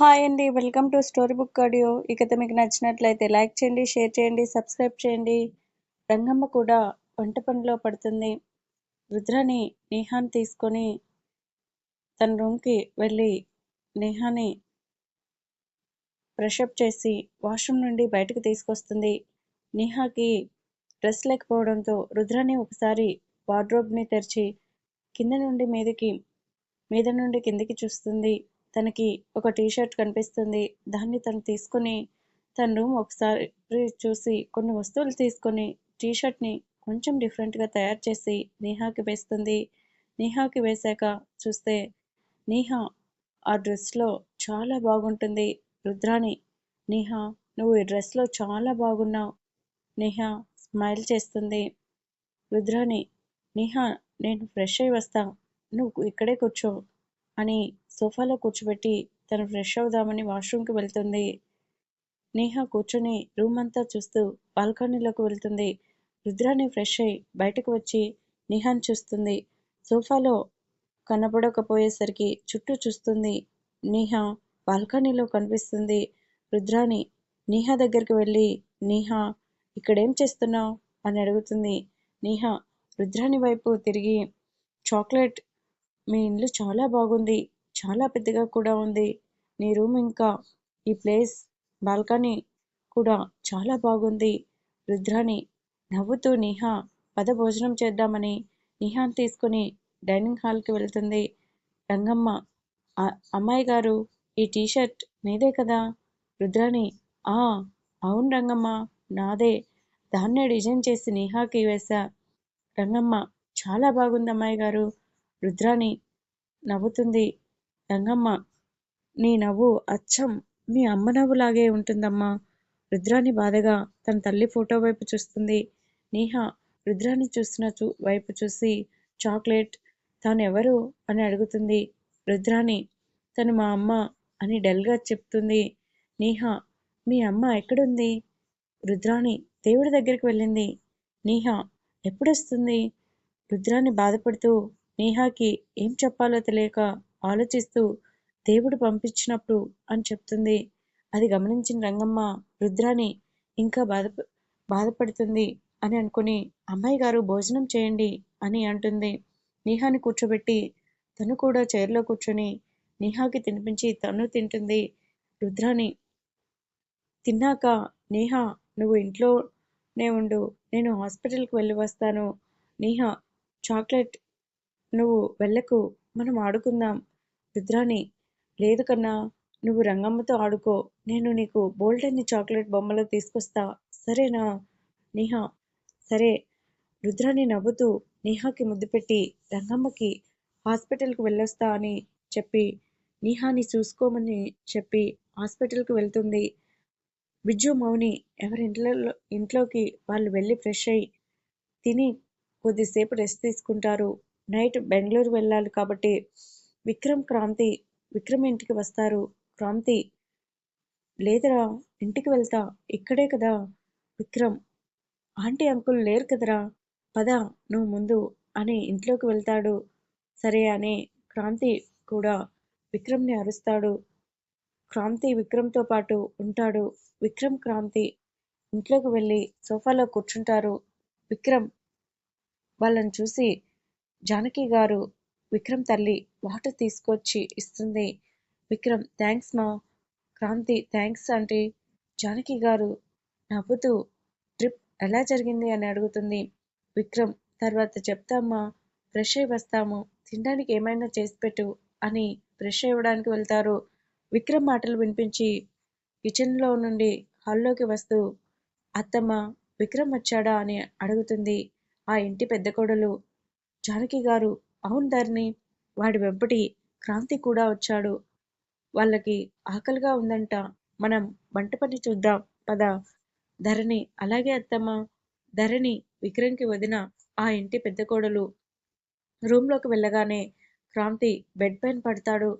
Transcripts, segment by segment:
Hi అండి welcome to story book audio. ఈ కథ మీకు నచ్చినట్లయితే లైక్ చేయండి షేర్ చేయండి సబ్స్క్రైబ్ చేయండి. రంగమ్మ కూడా వంట పనిలో పడుతుంది. రుద్రాని నేహాన్ తీసుకొని తన రూమ్కి వెళ్ళి నేహాని ఫ్రెషప్ చేసి వాష్రూమ్ నుండి బయటకు తీసుకొస్తుంది. నేహాకి డ్రెస్ లేకపోవడంతో రుద్రని ఒకసారి వార్డ్రోబ్ని తెరిచి కింద నుండి మీదకి మీద నుండి కిందకి చూస్తుంది. తనకి ఒక టీ షర్ట్ కనిపిస్తుంది. దాన్ని తను తీసుకొని తన రూమ్ ఒకసారి చూసి కొన్ని వస్తువులు తీసుకొని టీ షర్ట్ని కొంచెం డిఫరెంట్గా తయారు చేసి నేహాకి వేస్తుంది. నేహాకి వేశాక చూస్తే నేహా ఆ డ్రెస్లో చాలా బాగుంటుంది. రుద్రాణి నేహా నువ్వు ఈ డ్రెస్లో చాలా బాగున్నావు. నేహా స్మైల్ చేస్తుంది. రుద్రాణి నేహా నేను ఫ్రెష్ అయి వస్తా. నువ్వు ఇక్కడే కూర్చో. అని సోఫాలో కూర్చోబెట్టి తను ఫ్రెష్ అవుదామని వాష్రూమ్కి వెళ్తుంది. నేహ కూర్చొని రూమ్ అంతా చూస్తూ బాల్కనీలోకి వెళ్తుంది. రుద్రాని ఫ్రెష్ అయి బయటకు వచ్చి నేహాని చూస్తుంది. సోఫాలో కనపడకపోయేసరికి చుట్టూ చూస్తుంది. నేహ బాల్కనీలో కనిపిస్తుంది. రుద్రాని నేహ దగ్గరికి వెళ్ళి నేహ ఇక్కడేం చేస్తున్నావు? అని అడుగుతుంది. నేహ రుద్రాని వైపు తిరిగి చాక్లెట్ మీ ఇల్లు చాలా బాగుంది. చాలా పెద్దగా కూడా ఉంది. నీ రూమ్ ఇంకా ఈ ప్లేస్ బాల్కనీ కూడా చాలా బాగుంది. రుద్రాని నవ్వుతూ నిహా పద భోజనం చేద్దామని నిహాన్ తీసుకుని డైనింగ్ హాల్కి వెళ్తుంది. రంగమ్మ అమ్మాయి గారు ఈ టీషర్ట్ నీదే కదా? రుద్రాని ఆ అవును రంగమ్మ నాదే. దాన్నే డిజైన్ చేసి నిహాకి వేశా. రంగమ్మ చాలా బాగుంది అమ్మాయి గారు. రుద్రాణి నవ్వుతుంది. రంగమ్మ నీ నవ్వు అచ్చం. మీ అమ్మ నవ్వులాగే ఉంటుందమ్మా. రుద్రాణి బాధగా తన తల్లి ఫోటో వైపు చూస్తుంది. నేహ రుద్రాన్ని చూస్తున్న చూ వైపు చూసి చాక్లెట్ తాను ఎవరు? అని అడుగుతుంది. రుద్రాణి తను మా అమ్మ అని డల్గా చెప్తుంది. నీహా మీ అమ్మ ఎక్కడుంది? రుద్రాణి దేవుడి దగ్గరికి వెళ్ళింది. నేహ ఎప్పుడొస్తుంది? రుద్రాణి బాధపడుతూ నేహాకి ఏం చెప్పాలో తెలియక ఆలోచిస్తూ దేవుడు పంపించినప్పుడు అని చెప్తుంది. అది గమనించిన రంగమ్మ రుద్రాని ఇంకా బాధ బాధపడుతుంది అని అనుకుని అమ్మాయి గారు భోజనం చేయండి అని అంటుంది. నేహాని కూర్చోబెట్టి తను కూడా చైర్లో కూర్చొని నేహాకి తినిపించి తను తింటుంది. రుద్రాని తిన్నాక నేహా నువ్వు ఇంట్లోనే ఉండు. నేను హాస్పిటల్కి వెళ్ళి వస్తాను. నేహా చాక్లెట్ నువ్వు వెళ్ళకు. మనం ఆడుకుందాం. రుద్రాని లేదు కన్నా నువ్వు రంగమ్మతో ఆడుకో. నేను నీకు బోల్డన్ని చాక్లెట్ బొమ్మలు తీసుకొస్తా. సరేనా? నేహా. సరే. రుద్రాని నవ్వుతూ నేహాకి ముద్దు పెట్టి రంగమ్మకి హాస్పిటల్కి వెళ్ళొస్తా అని చెప్పి నేహాని చూసుకోమని చెప్పి హాస్పిటల్కి వెళ్తుంది. విజ్జు మౌని ఎవరి ఇంట్లో ఇంట్లోకి వాళ్ళు వెళ్ళి ఫ్రెష్ అయ్యి తిని కొద్దిసేపు రెస్ట్ తీసుకుంటారు. నైట్ బెంగళూరు వెళ్ళాలి కాబట్టి విక్రమ్ క్రాంతి విక్రమ్ ఇంటికి వస్తారు. క్రాంతి లేదరా ఇంటికి వెళ్తా. ఇక్కడే కదా విక్రమ్. ఆంటీ అంకుల్ లేరు కదరా. పద నువ్వు ముందు అని ఇంట్లోకి వెళ్తాడు. సరే అని క్రాంతి కూడా విక్రమ్ని అరుస్తాడు. క్రాంతి విక్రమ్తో పాటు ఉంటాడు. విక్రమ్ క్రాంతి ఇంట్లోకి వెళ్ళి సోఫాలో కూర్చుంటారు. విక్రమ్ వాళ్ళని చూసి జానకి గారు విక్రమ్ తల్లి వాటర్ తీసుకొచ్చి ఇస్తుంది. విక్రమ్ థ్యాంక్స్ మా క్రాంతి థ్యాంక్స్ అంటే జానకి గారు నవ్వుతూ ట్రిప్ ఎలా జరిగింది? అని అడుగుతుంది. విక్రమ్ తర్వాత చెప్తామ్మా ఫ్రెష్ అయి వస్తాము. తినడానికి ఏమైనా చేసి పెట్టు అని ఫ్రెష్ అవ్వడానికి వెళ్తారు. విక్రమ్ మాటలు వినిపించి కిచెన్లో నుండి హాల్లోకి వస్తూ అత్తమ్మ విక్రమ్ వచ్చాడా? అని అడుగుతుంది. ఆ ఇంటి పెద్ద కొడలు జానకి గారు అవును ధరణి వాడి వెంపటి క్రాంతి కూడా వచ్చాడు. వాళ్ళకి ఆకలిగా ఉందంట. మనం వంట పని చూద్దాం. పద. ధరణి అలాగే అత్తమ్మ. ధరణి విక్రమ్కి వదిన ఆ ఇంటి పెద్ద కోడలు. రూమ్లోకి వెళ్ళగానే క్రాంతి బెడ్ పైన పడతాడు.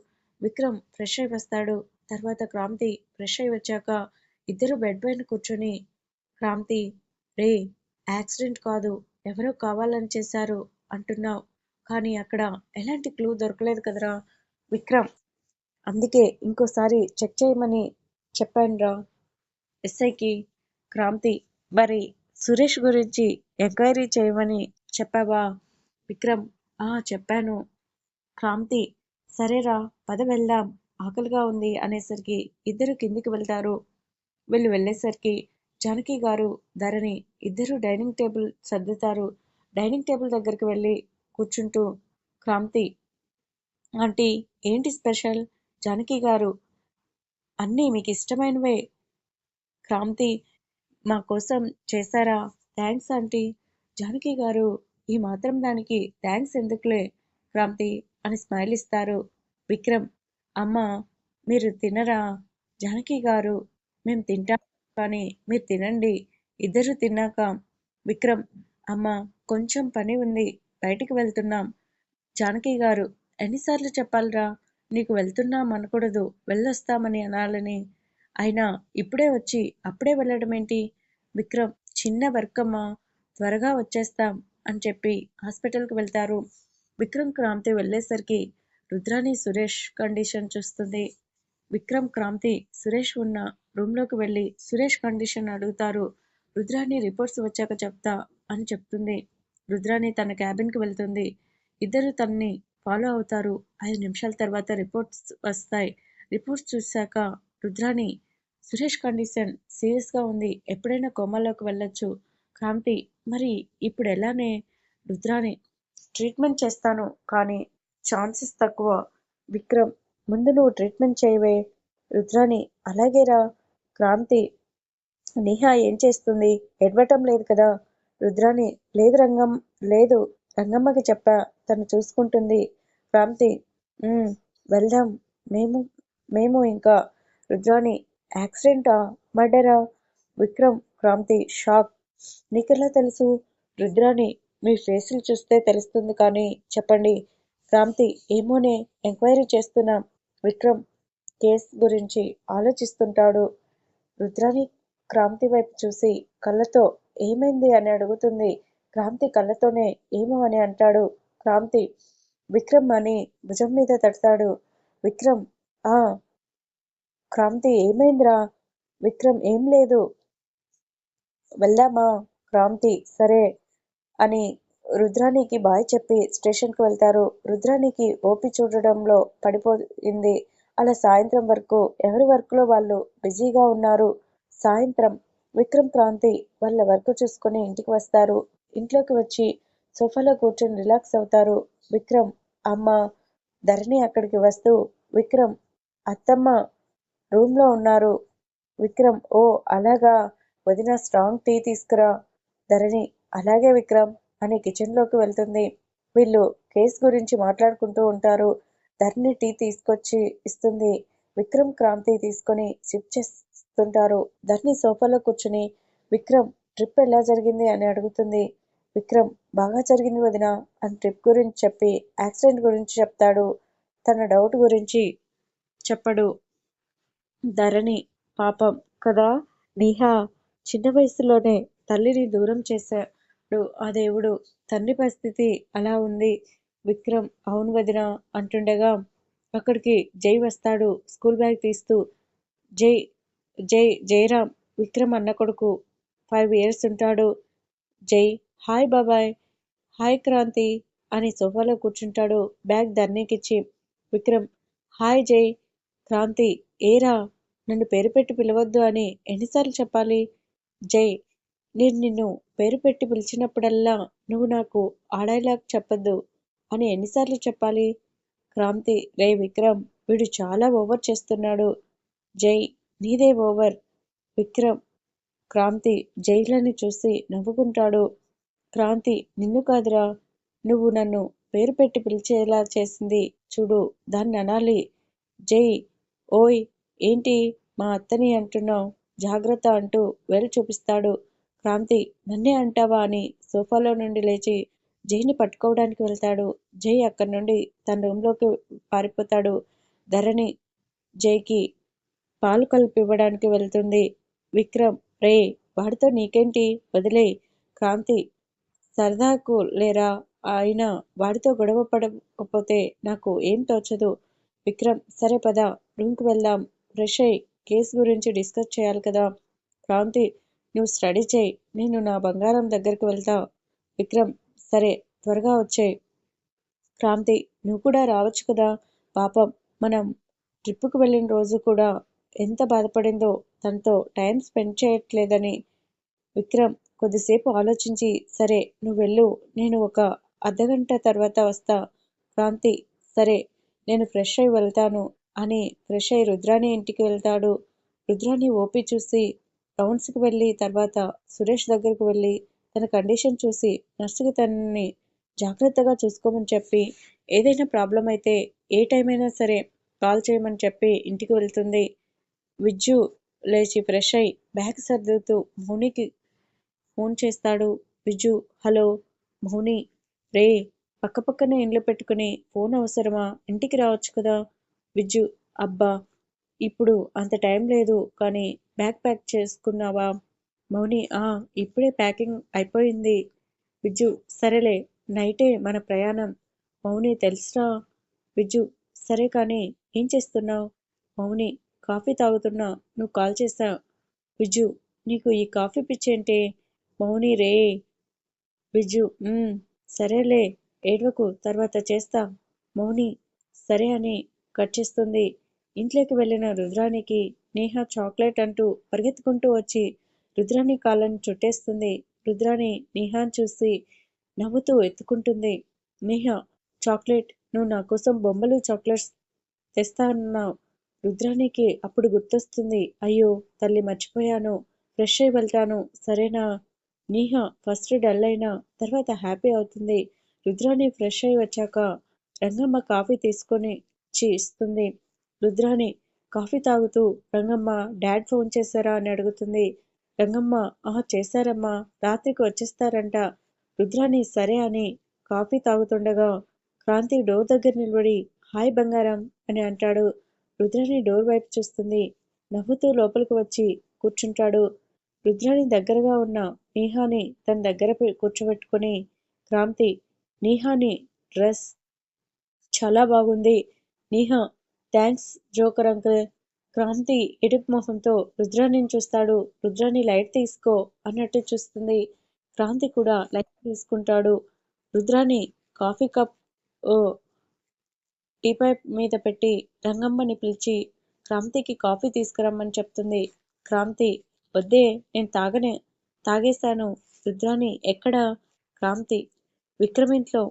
విక్రమ్ ఫ్రెష్ అయి వస్తాడు. తర్వాత క్రాంతి ఫ్రెష్ అయి వచ్చాక ఇద్దరు బెడ్ పైన కూర్చొని క్రాంతి రే యాక్సిడెంట్ కాదు. ఎవరో కావాలని చేశారు. అంటున్నావు. కానీ అక్కడ ఎలాంటి క్లూ దొరకలేదు కదరా. విక్రమ్ అందుకే ఇంకోసారి చెక్ చేయమని చెప్పానురా. ఎస్ఐకి క్రాంతి మరి సురేష్ గురించి ఎంక్వైరీ చేయమని చెప్పావా? విక్రమ్ ఆ చెప్పాను. క్రాంతి సరేరా పద వెళ్దాం. ఆకలిగా ఉంది అనేసరికి ఇద్దరు కిందికి వెళ్తారు. వీళ్ళు వెళ్ళేసరికి జానకి గారు ధరణి ఇద్దరు డైనింగ్ టేబుల్ సర్దుతారు. డైనింగ్ టేబుల్ దగ్గరికి వెళ్ళి కూర్చుంటూ క్రాంతి ఆంటీ ఏంటి స్పెషల్? జానకి గారు అన్నీ మీకు ఇష్టమైనవే క్రాంతి మా కోసం చేశారా? Thanks aunty. జానకి గారు ఈ మాత్రం దానికి థ్యాంక్స్ ఎందుకులే? క్రాంతి అని స్మైల్ ఇస్తారు. విక్రమ్ అమ్మ మీరు తినరా? జానకి గారు మేము తింటాం కానీ మీరు తినండి ఇద్దరు తిన్నాక. విక్రమ్ అమ్మా కొంచెం పని ఉంది. బయటికి వెళ్తున్నాం. జానకి గారు ఎన్నిసార్లు చెప్పాలిరా? నీకు వెళ్తున్నాం అనకూడదు. వెళ్ళొస్తామని అనాలని. అయినా ఇప్పుడే వచ్చి అప్పుడే వెళ్ళడం ఏంటి? విక్రమ్ చిన్న వర్క్ అమ్మా త్వరగా వచ్చేస్తాం అని చెప్పి హాస్పిటల్కి వెళ్తారు. విక్రమ్ క్రాంతి వెళ్ళేసరికి రుద్రాని సురేష్ కండిషన్ చూస్తుంది. విక్రమ్ క్రాంతి సురేష్ ఉన్న రూమ్లోకి వెళ్ళి సురేష్ కండిషన్ అడుగుతారు. రుద్రాణి రిపోర్ట్స్ వచ్చాక చెప్తా అని చెప్తుంది. రుద్రాణి తన క్యాబిన్కి వెళ్తుంది. ఇద్దరు తనని ఫాలో అవుతారు. ఐదు నిమిషాల తర్వాత రిపోర్ట్స్ వస్తాయి. రిపోర్ట్స్ చూశాక రుద్రాణి సురేష్ కండిషన్ సీరియస్గా ఉంది. ఎప్పుడైనా కోమాలోకి వెళ్ళొచ్చు. క్రాంతి మరి ఇప్పుడు ఎలానే? రుద్రాని ట్రీట్మెంట్ చేస్తాను కానీ ఛాన్సెస్ తక్కువ. విక్రమ్ ముందు నువ్వు ట్రీట్మెంట్ చేయవే. రుద్రాని అలాగేరా? క్రాంతి నిహా ఏం చేస్తుంది? ఎడవటం లేదు కదా? రుద్రాని లేదు రంగం లేదు. రంగమ్మకి చెప్పా తను చూసుకుంటుంది. క్రాంతి వెళ్దాం. మేము మేము ఇంకా. రుద్రాని యాక్సిడెంటా? మర్డరా? విక్రమ్ క్రాంతి షాక్. నీకెలా తెలుసు? రుద్రాని మీ ఫేసులు చూస్తే తెలుస్తుంది కానీ చెప్పండి. క్రాంతి ఏమోనే ఎంక్వైరీ చేస్తున్నాం. విక్రమ్ కేస్ గురించి ఆలోచిస్తుంటాడు. రుద్రాని క్రాంతి వైపు చూసి కళ్ళతో ఏమైంది? అని అడుగుతుంది. క్రాంతి కళ్ళతోనే ఏమో అని అంటాడు. క్రాంతి విక్రమ్ అని భుజం మీద తడతాడు. విక్రమ్ ఆ క్రాంతి ఏమైందిరా? విక్రమ్ ఏం లేదు. వెళ్దామా? క్రాంతి సరే అని రుద్రానికి బాయ్ చెప్పి స్టేషన్కి వెళ్తారు. రుద్రానికి ఓపి చూడడంలో పడిపోయింది. అలా సాయంత్రం వరకు ఎవరి వర్క్లో వాళ్ళు బిజీగా ఉన్నారు? సాయంత్రం విక్రమ్ క్రాంతి వాళ్ళ వర్క్ చూసుకొని ఇంటికి వస్తారు. ఇంట్లోకి వచ్చి సోఫాలో కూర్చొని రిలాక్స్ అవుతారు. విక్రమ్ అమ్మ ధరణి అక్కడికి వస్తూ విక్రమ్ అత్తమ్మ రూమ్లో ఉన్నారు. విక్రమ్ ఓ అలాగా. వదిన స్ట్రాంగ్ టీ తీసుకురా. ధరణి అలాగే విక్రమ్ అని కిచెన్లోకి వెళ్తుంది. వీళ్ళు కేస్ గురించి మాట్లాడుకుంటూ ఉంటారు. ధరణి టీ తీసుకొచ్చి ఇస్తుంది. విక్రమ్ క్రాంతి తీసుకొని సిప్ చేస్తుంటారు ధరణి సోఫాలో కూర్చుని విక్రమ్ ట్రిప్ ఎలా జరిగింది? అని అడుగుతుంది. విక్రమ్ బాగా జరిగింది వదిన. అని ట్రిప్ గురించి చెప్పి యాక్సిడెంట్ గురించి చెప్తాడు. తన డౌట్ గురించి చెప్పడు. ధరణి పాపం కదా? నిహా చిన్న వయసులోనే తల్లిని దూరం చేశాడు. ఆ దేవుడు తండ్రి పరిస్థితి అలా ఉంది. విక్రమ్ అవును వదిన అంటుండగా అక్కడికి జై వస్తాడు. స్కూల్ బ్యాగ్ తీస్తూ జై జై జయరామ్ విక్రమ్ అన్న కొడుకు ఫైవ్ ఇయర్స్ ఉంటాడు. జై హాయ్ బాబాయ్ హాయ్ క్రాంతి అని సోఫాలో కూర్చుంటాడు. బ్యాగ్ ధర్నీకిచ్చి విక్రమ్ హాయ్ జై క్రాంతి ఏరా నన్ను పేరు పెట్టి పిలవద్దు అని ఎన్నిసార్లు చెప్పాలి? జై నేను నిన్ను పేరు పెట్టి పిలిచినప్పుడల్లా నువ్వు నాకు ఆ చెప్పద్దు అని ఎన్నిసార్లు చెప్పాలి? క్రాంతి రే విక్రమ్ వీడు చాలా ఓవర్ చేస్తున్నాడు. జై నీదే ఓవర్. విక్రమ్ క్రాంతి జైలని చూసి నవ్వుకుంటాడు. క్రాంతి నిన్ను కాదురా. నువ్వు నన్ను పేరు పెట్టి పిలిచేలా చేసింది చూడు దాన్ని అనాలి. జై ఓయ్ ఏంటి మా అత్తని అంటున్నావు? జాగ్రత్త అంటూ వేలు చూపిస్తాడు. క్రాంతి నన్నే అంటావా అని సోఫాలో నుండి లేచి జైని పట్టుకోవడానికి వెళ్తాడు. జై అక్కడి నుండి తన రూమ్లోకి పారిపోతాడు. ధరణి జైకి పాలు కలిపివ్వడానికి వెళ్తుంది. విక్రమ్ రే వాడితో నీకేంటి? వదిలే. కాంతి సరదాకు లేరా? అయినా వాడితో గొడవ పడకపోతే నాకు ఏం తోచదు. విక్రమ్ సరే పద రూమ్కి వెళ్దాం. ఫ్రెష్ అయ్యి కేసు గురించి డిస్కస్ చేయాలి కదా. కాంతి నువ్వు స్టడీ చేయి. నేను నా బంగారం దగ్గరికి వెళ్తా. విక్రమ్ సరే త్వరగా వచ్చేయి క్రాంతి నువ్వు కూడా రావచ్చు కదా. పాపం మనం ట్రిప్పుకు వెళ్ళిన రోజు కూడా ఎంత బాధపడిందో తనతో టైం స్పెండ్ చేయట్లేదని విక్రమ్ కొద్దిసేపు ఆలోచించి సరే నువ్వు వెళ్ళు నేను ఒక అర్ధగంట తర్వాత వస్తా. క్రాంతి సరే నేను ఫ్రెష్ అయి వెళ్తాను అని ఫ్రెష్ అయి రుద్రాణి ఇంటికి వెళ్తాడు. రుద్రాణి ఓపి చూసి రౌండ్స్కి వెళ్ళి తర్వాత సురేష్ దగ్గరకు వెళ్ళి తన కండిషన్ చూసి నర్సుకి తనని జాగ్రత్తగా చూసుకోమని చెప్పి ఏదైనా ప్రాబ్లం అయితే ఏ టైం అయినా సరే కాల్ చేయమని చెప్పి ఇంటికి వెళ్తుంది. విజ్జు లేచి ఫ్రెష్ అయి బ్యాగ్ సర్దుతూ మౌనికి ఫోన్ చేస్తాడు విజ్జు. హలో మౌని. రే పక్కపక్కనే ఇండ్లు పెట్టుకుని ఫోన్ అవసరమా? ఇంటికి రావచ్చు కదా? విజ్జు. అబ్బా ఇప్పుడు అంత టైం లేదు కానీ బ్యాగ్ ప్యాక్ చేసుకున్నావా? మౌని ఆ ఇప్పుడే ప్యాకింగ్ అయిపోయింది. విజ్జు సరేలే నైటే మన ప్రయాణం. మౌని తెలుసురా? విజ్జు సరే కానీ ఏం చేస్తున్నావు? మౌని కాఫీ తాగుతున్నా నువ్వు కాల్ చేస్తా. బిజు నీకు ఈ కాఫీ పిచ్చేంటే మౌని రే. బిజు సరేలే ఏడవకు తర్వాత చేస్తా. మౌని సరే అని కట్ చేస్తుంది. ఇంట్లోకి వెళ్ళిన రుద్రానికి నేహ చాక్లెట్ అంటూ పరిగెత్తుకుంటూ వచ్చి రుద్రాని కాళ్ళని చుట్టేస్తుంది. రుద్రాని నేహాని చూసి నవ్వుతూ ఎత్తుకుంటుంది. నేహ చాక్లెట్ నువ్వు నా కోసం బొమ్మలు చాక్లెట్స్ తెస్తా అన్నావు. రుద్రానికి అప్పుడు గుర్తొస్తుంది అయ్యో తల్లి మర్చిపోయాను ఫ్రెష్ అయి వెళ్తాను సరేనా? నీహ ఫస్ట్ డల్ అయినా తర్వాత హ్యాపీ అవుతుంది. రుద్రాణి ఫ్రెష్ అయి వచ్చాక రంగమ్మ కాఫీ తీసుకొని ఇచ్చి ఇస్తుంది. రుద్రాణి కాఫీ తాగుతూ రంగమ్మ డాడ్ ఫోన్ చేశారా? అని అడుగుతుంది. రంగమ్మ ఆ చేశారమ్మా రాత్రికి వచ్చేస్తారంట. రుద్రాణి సరే అని కాఫీ తాగుతుండగా క్రాంతి డోర్ దగ్గర నిలబడి హాయ్ బంగారం అని అంటాడు. రుద్రాని డోర్ వైపు చూస్తుంది. నవ్వుతూ లోపలికి వచ్చి కూర్చుంటాడు. రుద్రాని దగ్గరగా ఉన్న నీహాని తన దగ్గర కూర్చోబెట్టుకుని కూర్చోబెట్టుకొని క్రాంతి నీహాని డ్రెస్ చాలా బాగుంది. Neha thanks joker uncle. Kranti ఎడుపు మొహంతో రుద్రాని చూస్తాడు. రుద్రాని లైట్ తీసుకో అన్నట్టు చూస్తుంది. క్రాంతి కూడా లైట్ తీసుకుంటాడు. రుద్రాని కాఫీ కప్ ఓ టీపై మీద పెట్టి రంగమ్మని పిలిచి క్రాంతికి కాఫీ తీసుకురమ్మని చెప్తుంది. క్రాంతి వద్దే నేను తాగనే తాగేశాను. రుద్రాణి ఎక్కడ? క్రాంతి విక్రమ్ ఇంట్లో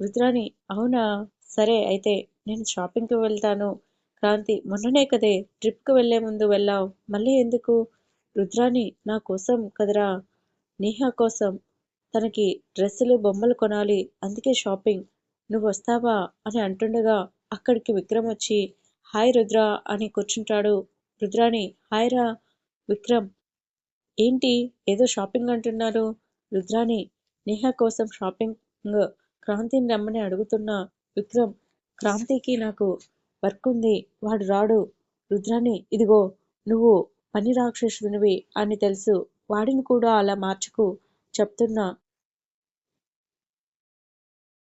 రుద్రాణి అవునా? సరే అయితే నేను షాపింగ్కి వెళ్తాను. క్రాంతి మొన్ననే కదే ట్రిప్కి వెళ్ళే ముందు వెళ్ళావు. మళ్ళీ ఎందుకు? రుద్రాణి నా కోసం కదరా? నేహా కోసం. తనకి డ్రెస్సులు బొమ్మలు కొనాలి. అందుకే షాపింగ్. నువ్వు వస్తావా అని అంటుండగా అక్కడికి విక్రమ్ వచ్చి హాయ్ రుద్ర అని కూర్చుంటాడు. రుద్రాని హాయ్ రా విక్రమ్. ఏంటి? ఏదో షాపింగ్ అంటున్నారు. రుద్రాని నేహ కోసం షాపింగ్ క్రాంతిని రమ్మని అడుగుతున్నా. విక్రమ్ క్రాంతికి నాకు వర్క్ ఉంది. వాడు రాడు. రుద్రాని ఇదిగో నువ్వు పని రాక్షసునివి అని తెలుసు. వాడిని కూడా అలా మార్చుకు చెప్తున్నా.